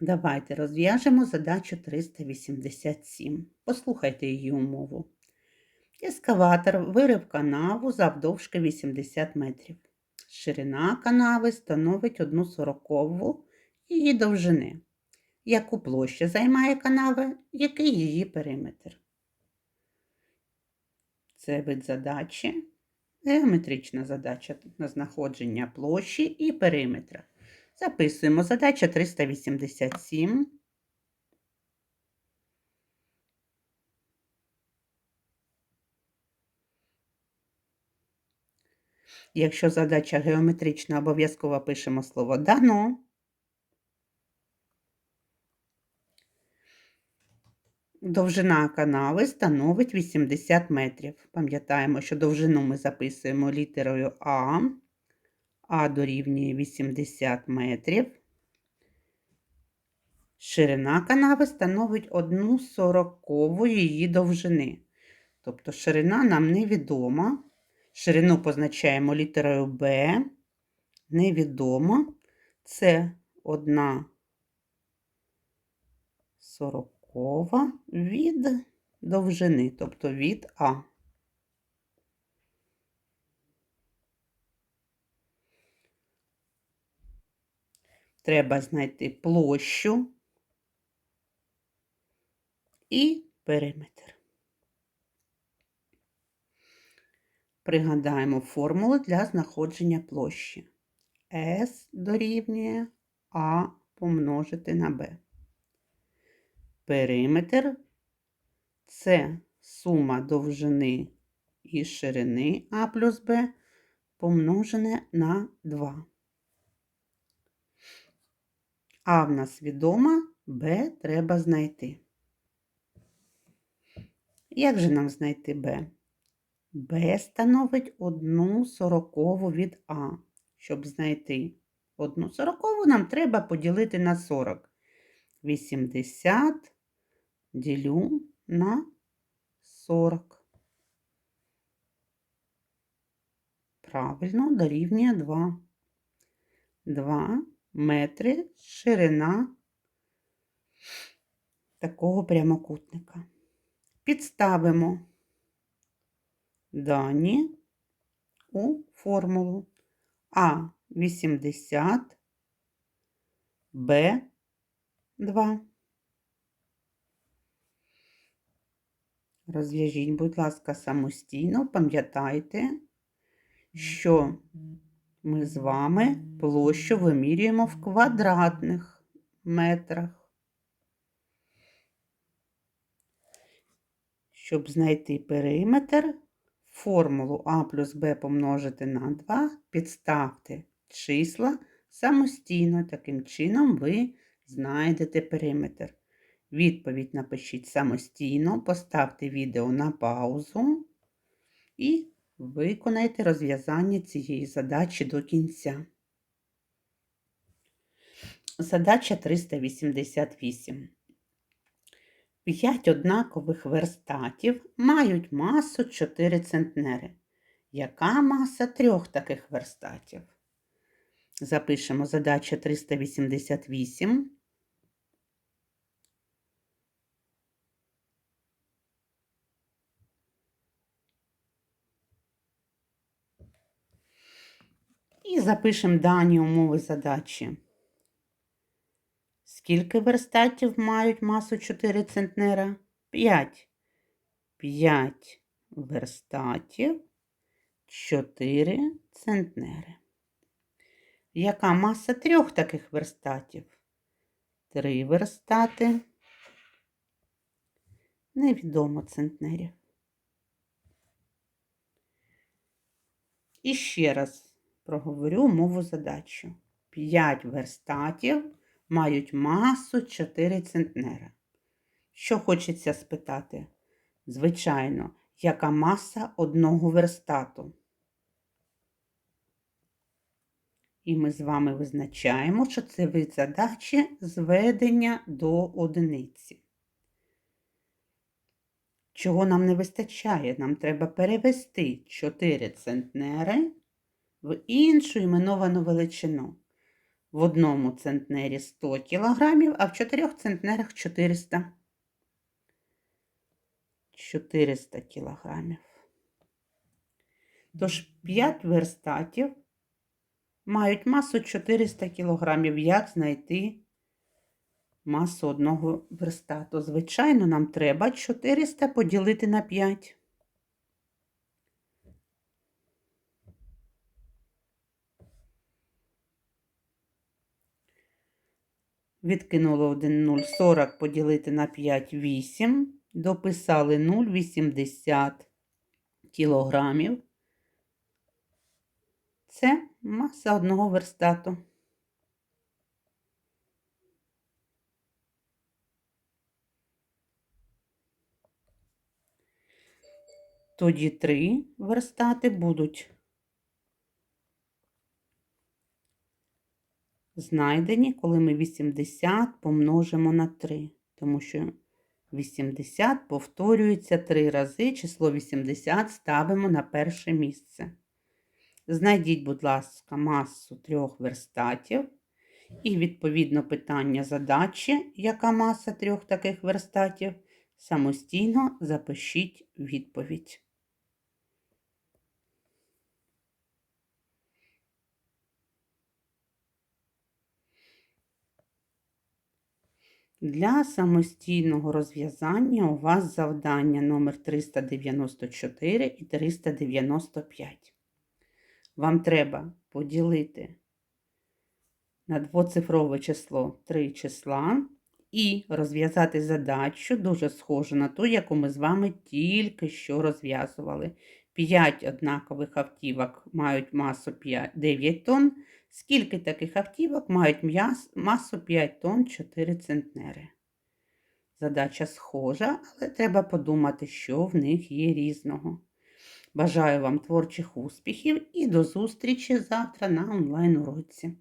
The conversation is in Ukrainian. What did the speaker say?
Давайте розв'яжемо задачу 387. Послухайте її умову. Ескаватор вирив канаву завдовжки 80 метрів. Ширина канави становить 1 сорокову її довжини. Яку площу займає канава, який її периметр? Це вид задачі, геометрична задача на знаходження площі і периметра. Записуємо задача 387. Якщо задача геометрична, обов'язково пишемо слово дано. Довжина канави становить 80 метрів. Пам'ятаємо, що довжину ми записуємо літерою А. А дорівнює 80 метрів. Ширина канави становить 1 сорокову її довжини. Тобто ширина нам невідома. Ширину позначаємо літерою Б. Невідомо. Це 1 сорокова від довжини, тобто від А. Треба знайти площу і периметр. Пригадаємо формулу для знаходження площі. S дорівнює А помножити на Б. Периметр це сума довжини і ширини А плюс Б помножене на 2. А в нас відома, Б треба знайти. Як же нам знайти Б? Б становить 1 сорокову від А. Щоб знайти 1 сорокову, нам треба поділити на 40. 80 ділю на 40. Правильно, дорівнює 2. 2 метри ширина такого прямокутника. Підставимо дані у формулу А 80 Б 2. Розв'яжіть, будь ласка, самостійно, пам'ятайте, що ми з вами площу вимірюємо в квадратних метрах. Щоб знайти периметр, формулу А плюс Б помножити на 2, підставте числа самостійно. Таким чином ви знайдете периметр. Відповідь напишіть самостійно, поставте відео на паузу і виконайте розв'язання цієї задачі до кінця. Задача 388. П'ять однакових верстатів мають масу 4 центнери. Яка маса трьох таких верстатів? Запишемо задача 388. І запишемо дані умови задачі. Скільки верстатів мають масу 4 центнера? 5. 5 верстатів 4 центнери. Яка маса трьох таких верстатів? 3 верстати. Невідомо центнерів. І ще раз проговорю умову задачу. 5 верстатів мають масу 4 центнера. Що хочеться спитати? Звичайно, яка маса одного верстату? І ми з вами визначаємо, що це вид задачі зведення до одиниці. Чого нам не вистачає? Нам треба перевести 4 центнери в іншу іменовану величину. В одному центнері 100 кг, а в чотирьох центнерах 400. 400 кг. Тож 5 верстатів мають масу 400 кг. Як знайти масу одного верстату? Звичайно, нам треба 400 поділити на 5. Відкинули 1 0, 40 поділити на 5 8. Дописали 0,80 кілограмів. Це маса одного верстату. Тоді три верстати будуть знайдені, коли ми 80 помножимо на 3, тому що 80 повторюється 3 рази, число 80 ставимо на перше місце. Знайдіть, будь ласка, масу трьох верстатів. І, відповідно, питання задачі, яка маса трьох таких верстатів, самостійно запишіть відповідь. Для самостійного розв'язання у вас завдання номер 394 і 395. Вам треба поділити на двоцифрове число 3 числа і розв'язати задачу, дуже схожу на ту, яку ми з вами тільки що розв'язували. 5 однакових автівок мають масу 5, 9 тонн. Скільки таких автівок мають масу 5 тонн 4 центнери? Задача схожа, але треба подумати, що в них є різного. Бажаю вам творчих успіхів і до зустрічі завтра на онлайн уроці.